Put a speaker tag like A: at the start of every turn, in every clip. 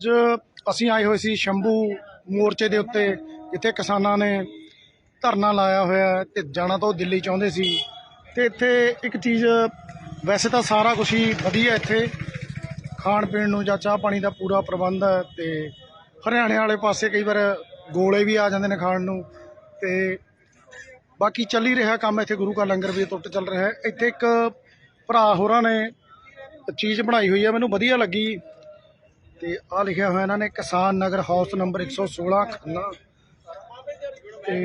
A: ਅੱਜ ਅਸੀਂ ਆਏ ਹੋਏ ਸੀ ਸ਼ੰਭੂ ਮੋਰਚੇ ਦੇ ਉੱਤੇ, ਜਿੱਥੇ ਕਿਸਾਨਾਂ ਨੇ ਧਰਨਾ ਲਾਇਆ ਹੋਇਆ ਹੈ ਤੇ ਜਾਣਾ ਤਾਂ ਉਹ ਦਿੱਲੀ ਚਾਹੁੰਦੇ ਸੀ। ਤੇ ਇੱਥੇ ਇੱਕ ਚੀਜ਼ ਵੈਸੇ ਤਾਂ ਸਾਰਾ ਕੁਝ ਹੀ ਵਧੀਆ ਇੱਥੇ। ਖਾਣ ਪੀਣ ਨੂੰ ਜਾਂ ਚਾਹ ਪਾਣੀ ਦਾ ਪੂਰਾ ਪ੍ਰਬੰਧ ਹੈ ਤੇ ਹਰਿਆਣੇ ਵਾਲੇ ਪਾਸੇ ਕਈ ਵਾਰ ਗੋਲੇ ਵੀ ਆ ਜਾਂਦੇ ਨੇ ਖਾਣ ਨੂੰ ਤੇ ਬਾਕੀ ਚੱਲ ਹੀ ਰਿਹਾ ਕੰਮ ਇੱਥੇ ਗੁਰੂ ਕਾ ਲੰਗਰ ਵੀ ਟੁੱਟ ਚੱਲ ਰਿਹਾ ਇੱਥੇ ਇੱਕ ਭਰਾ ਹੋਰਾਂ ਨੇ ਚੀਜ਼ ਬਣਾਈ ਹੋਈ ਹੈ, ਮੈਨੂੰ ਵਧੀਆ ਲੱਗੀ। ਤੇ ਆ ਲਿਖਿਆ ਹੋਇਆ ਇਹਨਾਂ ਨੇ ਕਿਸਾਨ ਨਗਰ ਹਾਊਸ ਨੰਬਰ 116 ਖੰਨਾ। ਤੇ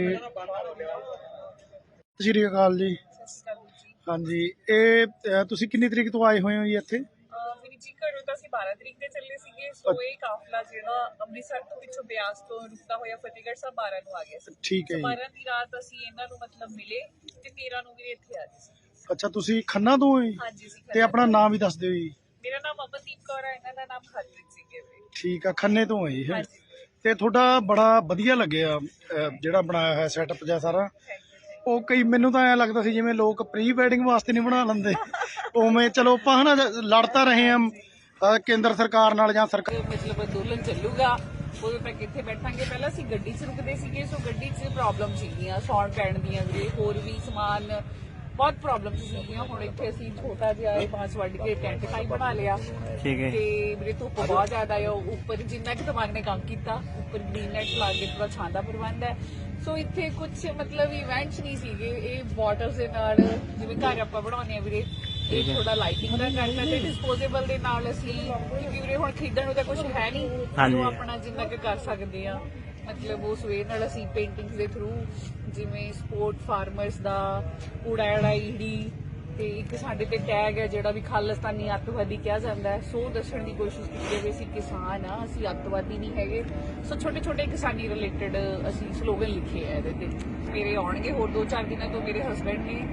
A: ਸ਼੍ਰੀ ਅਕਾਲ ਜੀ। ਹਾਂਜੀ ਇਹ ਅ, ਤੁਸੀਂ ਕਿੰਨੀ ਤਰੀਕ ਤੋਂ ਆਏ ਹੋਏ ਹੋ ਜੀ ਇੱਥੇ?
B: ਮੇਰੀ ਜੀ ਘਰੋਂ ਤਾਂ ਅਸੀਂ 12 ਤਰੀਕ ਤੇ ਚੱਲੇ ਸੀਗੇ ਸੋ ਇਹ ਕਾਫਲਾ ਜਿਹੜਾ ਅੰਮ੍ਰਿਤਸਰ ਤੋਂ ਪਿੱਛੋਂ ਬਿਆਸ ਤੋਂ ਰੁਕਦਾ ਹੋਇਆ ਫਤਿਹਗੜ੍ਹ ਸਾਹਿਬ 12 ਨੂੰ ਆ ਗਿਆ ਸੀ।
A: ਠੀਕ ਹੈ ਜੀ।
B: 12 ਦੀ ਰਾਤ ਅਸੀਂ ਇਹਨਾਂ ਨੂੰ ਮਤਲਬ ਮਿਲੇ ਤੇ 13 ਨੂੰ ਵੀ ਇੱਥੇ ਆ ਗਏ ਸੀ।
A: ਅੱਛਾ ਤੁਸੀਂ ਖੰਨਾ ਤੋਂ ਹੋ ਜੀ?
B: ਹਾਂਜੀ ਸੀ
A: ਤੇ ਆਪਣਾ ਨਾਮ ਵੀ ਦੱਸ ਦਿਓ ਜੀ।
B: ਮੇਰਾ ਨਾਮ ਅਮਨਦੀਪ ਕੌਰ ਹੈ ਇਹਨਾਂ ਦਾ ਨਾਮ ਹਰਪ੍ਰੀਤ ਸਿੰਘ ਹੈ ਵੀਰੇ।
A: ਠੀਕ ਆ ਖੰਨੇ ਤੋਂ ਜੀ ਹੈਂ।
B: ਹਾਂਜੀ।
A: ਤੇ ਤੁਹਾਡਾ ਬੜਾ ਵਧੀਆ ਲੱਗਿਆ ਜਿਹੜਾ ਬਣਾਇਆ ਹੋਇਆ ਸੈਟਅਪ ਜਿਹਾ ਸਾਰਾ। ਉਹ ਕਈ ਮੈਨੂੰ ਤਾਂ ਐ ਲੱਗਦਾ ਸੀ ਜਿਵੇਂ ਲੋਕ ਪ੍ਰੀ ਵੈਡਿੰਗ ਵਾਸਤੇ ਨਹੀਂ ਬਣਾ ਲੈਂਦੇ। ਉਵੇਂ ਚਲੋ ਆਪਾਂ ਹਨਾ ਲੜ ਤਾਂ ਰਹੇ ਆ ਕੇਂਦਰ ਸਰਕਾਰ ਨਾਲ ਜਾਂ ਸਰਕਾਰ
B: ਮਤਲਬ ਅੰਦੋਲਨ ਚੱਲੂਗਾ। ਉਦੋਂ ਤੱਕ ਇੱਥੇ ਬੈਠਾਂਗੇ। ਪਹਿਲਾਂ ਅਸੀਂ ਗੱਡੀ 'ਚ ਰੁਕਦੇ ਸੀਗੇ ਸੋ ਗੱਡੀ 'ਚ ਪ੍ਰੋਬਲਮ ਸੀਗੀਆਂ ਸੌਣ ਪੈਣ ਦੀਆਂ ਵੀਰੇ ਹੋਰ ਵੀ ਸਮਾਨ ਬਹੁਤ ਪ੍ਰੋਬਲਮ ਸੀਗੀਆਂ ਹੁਣ ਇੱਥੇ ਅਸੀਂ ਛੋਟਾ ਜਿਹਾ ਇਹ ਪਾਂਚ ਵੱਡ ਕੇ ਟੈਂਟ ਟਾਈ ਬਣਾ ਲਿਆ।
C: ਠੀਕ ਹੈ।
B: ਤੇ ਮੇਰੇ ਧੁੱਪ ਬਹੁਤ ਜ਼ਿਆਦਾ ਹੈ ਉਹ ਉੱਪਰ ਜਿੰਨਾ ਕਿ ਦਿਮਾਗ ਨੇ ਕੰਮ ਕੀਤਾ ਉੱਪਰ ਗ੍ਰੀਨ ਨੈਟ ਲਾ ਕੇ ਥੋੜਾ ਛਾਂ ਦਾ ਪ੍ਰਬੰਧ ਹੈ। ਸੋ ਇੱਥੇ ਕੁਝ ਮਤਲਬ ਇਵੈਂਟਸ ਨਹੀਂ ਸੀਗੇ। ਇਹ ਵਾਟਰਸ ਦੇ ਨਾਲ ਜਿਵੇਂ ਘਰ ਆਪਾਂ ਬਣਾਉਂਦੇ ਆ ਵੀਰੇ ਇਹ ਥੋੜਾ ਲਾਈਟਿੰਗ ਦਾ ਕਰਤਾ ਤੇ ਡਿਸਪੋਜ਼ੇਬਲ ਦੇ ਨਾਲ ਅਸੀਂ ਕਿਉਂਕਿ ਵੀਰੇ ਹੁਣ ਖਰੀਦਣ ਨੂੰ ਤਾਂ ਕੁਝ ਹੈ ਨਹੀਂ। ਜੋ ਆਪਣਾ ਜਿੰਨਾ ਕਿ ਕਰ ਸਕਦੇ ਆ ਮਤਲਬ ਉਸ ਵੇ ਨਾਲ ਅਸੀਂ ਪੇਂਟਿੰਗਸ ਦੇ ਥਰੂ ਜਿਵੇਂ ਸਪੋਰਟ ਫਾਰਮਰਸ ਦਾ ਕੂੜਾ ਈੜੀ ਤੇ ਇੱਕ ਸਾਡੇ ਤੇ ਟੈਗ ਹੈ ਜਿਹੜਾ ਵੀ ਖਾਲਿਸਤਾਨੀ ਅੱਤਵਾਦੀ ਕਿਹਾ ਜਾਂਦਾ ਹੈ, ਸੋ ਦੱਸਣ ਦੀ ਕੋਸ਼ਿਸ਼ ਕੀਤੀ ਹੈ ਵੀ ਅਸੀਂ ਕਿਸਾਨ ਆ ਅਸੀਂ ਅੱਤਵਾਦੀ ਨਹੀਂ ਹੈਗੇ। ਸੋ ਛੋਟੇ ਛੋਟੇ ਕਿਸਾਨੀ ਰਿਲੇਟਡ ਅਸੀਂ ਸਲੋਗਨ ਲਿਖੇ ਹੈ ਇਹਦੇ ਤੇ। ਮੇਰੇ ਆਉਣਗੇ ਹੋਰ 2-4 ਦਿਨਾਂ ਤੋਂ ਮੇਰੇ ਹਸਬੰਡ ਨੇ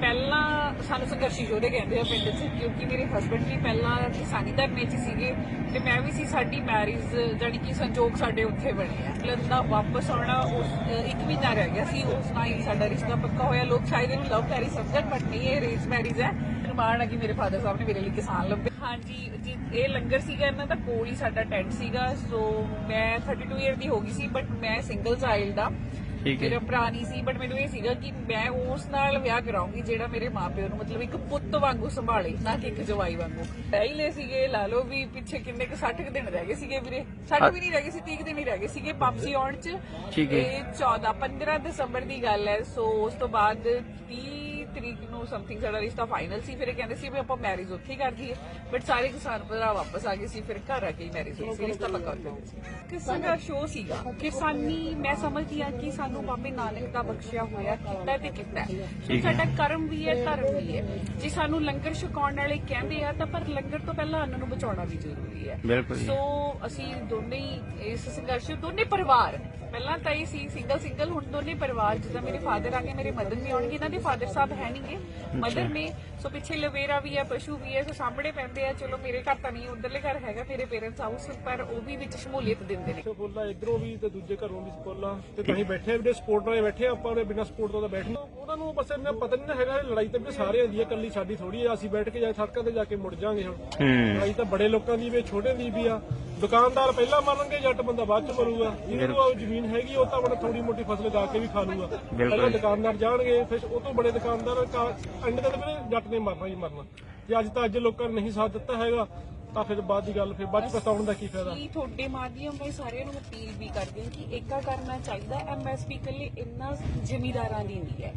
B: ਪਹਿਲਾਂ ਸਾਨੂੰ ਸੰਘਰਸ਼ੀ ਯੋਧੇ ਕਹਿੰਦੇ ਆ ਪਿੰਡ 'ਚ, ਕਿਉਂਕਿ ਮੇਰੇ ਹਸਬੰਡ ਵੀ ਪਹਿਲਾਂ ਕਿਸਾਨੀ ਧਰਨੇ 'ਚ ਸੀਗੇ ਤੇ ਮੈਂ ਵੀ ਸੀ ਸਾਡੀ ਮੈਰਿਜ ਜਾਨੀ ਕਿ ਸੰਜੋਗ ਸਾਡੇ ਉੱਥੇ ਬਣੇ ਆ। ਮਤਲਬ ਦਾ ਵਾਪਸ ਆਉਣਾ ਉਸ, ਇੱਕ ਮਹੀਨਾ ਰਹਿ ਗਿਆ ਸੀ, ਉਸ ਨਾਲ ਹੀ ਸਾਡਾ ਰਿਸ਼ਤਾ ਪੱਕਾ ਹੋਇਆ। ਲੋਕ ਸ਼ਾਇਦ ਇਹਨੂੰ ਲਵ ਮੈਰਿਜ ਸਮਝਣ ਬਟ ਨਹੀਂ ਇਹ ਅਰੇਂਜ ਮੈਰਿਜ ਹੈ। ਨਿਰਮਾਣ ਹੈ ਕਿ ਮੇਰੇ ਫਾਦਰ ਸਾਹਿਬ ਨੇ ਮੇਰੇ ਲਈ ਕਿਸਾਨ ਲੱਭੇ। ਹਾਂਜੀ ਜੀ ਇਹ ਲੰਗਰ ਸੀਗਾ ਇਹਨਾਂ ਦਾ ਕੋਲ ਹੀ ਸਾਡਾ ਟੈਂਟ ਸੀਗਾ ਸੋ ਮੈਂ 32 ਇਅਰ ਦੀ ਹੋ ਗਈ ਸੀ ਬਟ ਮੈਂ ਸਿੰਗਲ ਚਾਈਲਡ ਆ।
C: ਠੀਕ
B: ਮੇਰਾ
C: ਹੈ
B: ਭਰਾ ਨਹੀਂ ਸੀ ਬਟ ਮੈਨੂੰ ਇਹ ਸੀਗਾ ਕਿ ਮੈਂ ਉਸ ਨਾਲ ਵਿਆਹ ਕਰਾਉਂਗੀ ਜਿਹੜਾ ਮੇਰੇ ਮਾਪਿਓ ਨੂੰ ਮਤਲਬ ਇੱਕ ਪੁੱਤ ਵਾਂਗੂ ਸੰਭਾਲੇ ਨਾ ਕਿ ਇੱਕ ਜਵਾਈ ਵਾਂਗੂ। ਪਹਿਲੇ ਸੀਗੇ ਲਾ ਲਓ ਵੀ ਪਿੱਛੇ ਕਿੰਨੇ ਕੁ 60 ਕੁ ਦਿਨ ਰਹਿ ਗਏ ਸੀਗੇ ਵੀਰੇ। 60 ਵੀ ਨਹੀਂ ਰਹਿ ਗਏ ਸੀ 30 ਕੁ ਦਿਨ ਹੀ ਰਹਿ ਗਏ ਸੀਗੇ ਵਾਪਸੀ ਆਉਣ ਚ
C: ਠੀਕ ਹੈ।
B: ਇਹ 14 15 ਦਸੰਬਰ ਦੀ ਗੱਲ ਹੈ ਸੋ ਉਸ ਤੋਂ ਬਾਅਦ 30 ਤਰੀਕ ਨੂੰ ਸਮਥਿੰਗ ਸਾਡਾ ਰਿਸ਼ਤਾ ਫਾਈਨਲ ਸੀ ਫਿਰ ਇਹ ਕਹਿੰਦੇ ਸੀ ਵੀ ਆਪਾਂ ਮੈਰਿਜ ਉੱਥੇ ਹੀ ਕਰ ਦਈਏ। ਬਟ ਸਾਰੇ ਕਿਸਾਨ ਭਰਾ ਵਾਪਸ ਆ ਗਏ ਸੀ ਫਿਰ ਘਰ ਆ ਕੇ ਮੈਰਿਜ ਹੋਈ ਸੀ ਰਿਸ਼ਤਾ ਪੱਕਾ ਹੋ ਗਿਆ ਸੀ। ਕਿਸਾਨ ਦਾ ਸ਼ੋਅ ਸੀਗਾ। ਕਿਸਾਨੀ ਮੈਂ ਸਮਝਦੀ ਆ ਕਿ ਸਾਨੂੰ ਬਾਬੇ ਨਾਨਕ ਦਾ ਬਖਸ਼ਿਆ ਹੋਇਆ ਕੀਤਾ ਤੇ ਕੀਤਾ। ਸਾਡਾ ਕਰਮ ਵੀ ਹੈ ਧਰਮ ਵੀ ਹੈ। ਜੇ ਸਾਨੂੰ ਲੰਗਰ ਛਕਾਉਣ ਵਾਲੇ ਕਹਿੰਦੇ ਆ ਤਾਂ ਪਰ ਲੰਗਰ ਤੋਂ ਪਹਿਲਾਂ ਅੰਨ ਨੂੰ ਬਚਾਉਣਾ ਵੀ ਜ਼ਰੂਰੀ ਹੈ। ਸੋ ਅਸੀਂ ਦੋਨੇ ਹੀ ਇਸ ਸੰਘਰਸ਼ ਦੋਨੇ ਪਰਿਵਾਰ ਪਹਿਲਾਂ ਤਾਂ ਇਹ ਸੀ ਸਿੰਗਲ ਸਿੰਗਲ ਹੁਣ ਦੋਨੇ ਪਰਿਵਾਰ ਜਿੱਦਾਂ ਮੇਰੇ ਫਾਦਰ ਆ ਗਏ ਮੇਰੇ ਮਦਰ ਵੀ ਆਉਣਗੇ ਇਹਨਾਂ ਦੇ ਫਾਦਰ ਸਾਹਿਬ ਹੈ ਨਹੀਂਗੇ। ਮਦਰ ਨੇ ਸੋ ਪਿੱਛੇ ਲਵੇਰਾ ਵੀ ਹੈ ਪਸ਼ੂ ਵੀ ਹੈ ਸੋ ਸਾਹਮਣੇ ਪੈਂਦੇ ਆ ਚਲੋ ਮੇਰੇ ਘਰ ਤਾਂ ਨਹੀਂ ਉਧਰਲੇ ਘਰ ਹੈਗਾ ਮੇਰੇ ਪੇਰੈਂਟਸ ਹਾਊਸ ਪਰ ਉਹ ਵੀ ਵਿੱਚ ਸ਼ਮੂਲੀਅਤ ਦਿੰਦੇ ਨੇ।
D: ਫੁੱਲਾ ਇਧਰੋਂ ਵੀ ਤੇ ਦੂਜੇ ਘਰੋਂ ਵੀ ਫੁੱਲਾ। ਤੇ ਤਾਂ ਹੀ ਬੈਠੇ ਸਪੋਰਟ ਵਾਲੇ ਬੈਠੇ ਆ, ਆਪਾਂ ਉਹਦੇ ਬਿਨਾਂ ਸਪੋਰਟ ਤੋਂ ਤਾਂ ਬੈਠ ਨਹੀਂ। ਉਹਨਾਂ ਨੂੰ ਬਸ ਇਹਨਾਂ ਪਤਾ ਨਹੀਂ ਨਾ ਹੈਗਾ ਇਹ ਲੜਾਈ ਤਾਂ ਵੀ ਹੈ ਕੱਲੀ ਸਾਡੀ ਥੋੜੀ ਆ ਅਸੀਂ ਬੈਠ ਕੇ ਜਾ ਸੜਕਾਂ ਤੇ ਜਾ ਕੇ ਮੁੜ ਜਾਾਂਗੇ ਹੁਣ।
C: ਹੂੰ।
D: ਲੜਾਈ ਤਾਂ ਬੜੇ ਲੋਕਾਂ ਦੀ ਵੀ ਛੋਟੇ ਦੀ ਵੀ ਆ। ਦੁਕਾਨਦਾਰ ਪਹਿਲਾਂ ਮੰਨਣਗੇ ਜੱਟ ਬੰਦਾ ਬਾਅਦ ਚ ਮਰੂਗਾ ਜਿਹਨਾਂ ਨੂੰ ਉਹ ਜ਼ਮੀਨ ਹੈਗੀ ਉਹ ਤਾਂ ਆਪਣਾ ਥੋੜੀ ਮੋਟੀ ਫਸਲ ਗਾ ਕੇ ਵੀ ਖਾ ਲੂਗਾ। ਪਹਿਲਾਂ ਦੁਕਾਨਦਾਰ ਜਾਣਗੇ ਫਿਰ ਉਹ ਤੋਂ ਬੜੇ ਦੁਕਾਨਦਾਰ ਐਂਡ ਤੇ ਵੀਰੇ ਜੱਟ ਨੇ ਮਰਨਾ ਹੀ ਮਰਨਾ। ਤੇ ਅੱਜ ਤਾਂ ਅੱਜ ਲੋਕਾਂ ਨੇ ਨਹੀਂ ਸਾਥ ਦਿੱਤਾ ਹੈਗਾ ਤਾਂ ਫਿਰ ਬਾਅਦ ਦੀ ਗੱਲ ਫਿਰ ਬਾਅਦ ਚ ਪਛਤਾਉਣ ਦਾ ਕੀ ਫਾਇਦਾ।
B: ਕਿ ਤੁਹਾਡੇ ਮਾਧਿਅਮ ਮੈਂ ਸਾਰਿਆਂ ਨੂੰ ਅਪੀਲ ਵੀ ਕਰਦੀ ਹਾਂ ਕਿ ਏਕਾ ਕਰਨਾ ਚਾਹੀਦਾ। ਐਮਐਸਪੀ ਕੱਲੇ ਇੰਨਾ ਜ਼ਿਮੀਦਾਰਾਂ ਦੀ ਨਹੀਂ ਹੈ।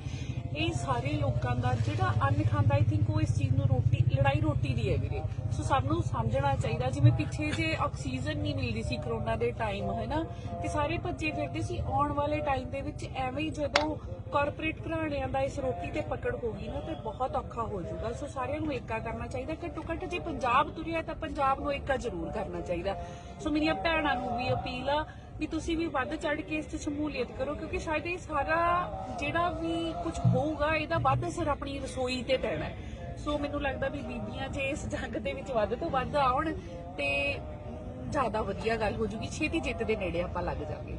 B: ਇਹ ਸਾਰੇ ਲੋਕਾਂ ਦਾ ਜਿਹੜਾ ਅੰਨ ਖਾਂਦਾ ਆਈ ਥਿੰਕ ਉਹ ਇਸ ਚੀਜ਼ ਨੂੰ ਰੋਟੀ, ਲੜਾਈ ਰੋਟੀ ਦੀ ਹੈ ਵੀਰੇ। ਸੋ ਸਭ ਨੂੰ ਸਮਝਣਾ ਚਾਹੀਦਾ, ਜਿਵੇਂ ਪਿੱਛੇ ਜੇ ਆਕਸੀਜਨ ਨਹੀਂ ਮਿਲਦੀ ਸੀ ਕਰੋਨਾ ਦੇ ਟਾਈਮ ਹੈਨਾ? ਤੇ ਸਾਰੇ ਭੱਜੇ ਫਿਰਦੇ ਸੀ, ਆਉਣ ਵਾਲੇ ਟਾਈਮ ਦੇ ਵਿੱਚ ਐਵੇਂ ਹੀ ਜਦੋਂ ਕਾਰਪੋਰੇਟ ਘਰਾਣਿਆਂ ਦਾ ਇਸ ਰੋਟੀ ਤੇ ਪਕੜ ਹੋ ਗਈ ਨਾ, ਤੇ ਬਹੁਤ ਔਖਾ ਹੋ ਜਾਊਗਾ। ਸੋ ਸਾਰਿਆਂ ਨੂੰ ਏਕਾ ਕਰਨਾ ਚਾਹੀਦਾ। ਘੱਟੋ ਘੱਟ ਜੇ ਪੰਜਾਬ ਤੁਰਿਆ ਤਾਂ ਪੰਜਾਬ ਨੂੰ ਏਕਾ ਜ਼ਰੂਰ ਕਰਨਾ ਚਾਹੀਦਾ। ਸੋ ਮੇਰੀਆਂ ਭੈਣਾਂ ਨੂੰ ਵੀ ਅਪੀਲ ਆ ਵੀ ਤੁਸੀਂ ਵੀ ਵੱਧ ਚੜ ਕੇ ਇਸ 'ਚ ਸ਼ਮੂਲੀਅਤ ਕਰੋ, ਕਿਉਂਕਿ ਸ਼ਾਇਦ ਇਹ ਸਾਰਾ ਜਿਹੜਾ ਵੀ ਕੁਝ ਹੋਊਗਾ, ਇਹਦਾ ਵੱਧ ਅਸਰ ਆਪਣੀ ਰਸੋਈ ਤੇ ਪੈਣਾ ਸੋ ਮੈਨੂੰ ਲੱਗਦਾ ਵੀ ਬੀਬੀਆਂ ਜੇ ਇਸ ਜੰਗ ਦੇ ਵਿੱਚ ਵੱਧ ਤੋਂ ਵੱਧ ਆਉਣ, ਤੇ ਜ਼ਿਆਦਾ ਵਧੀਆ ਗੱਲ ਹੋ ਜੂਗੀ। ਛੇਤੀ ਜਿੱਤ ਦੇ ਨੇੜੇ ਆਪਾਂ ਲੱਗ ਜਾਵਾਂਗੇ।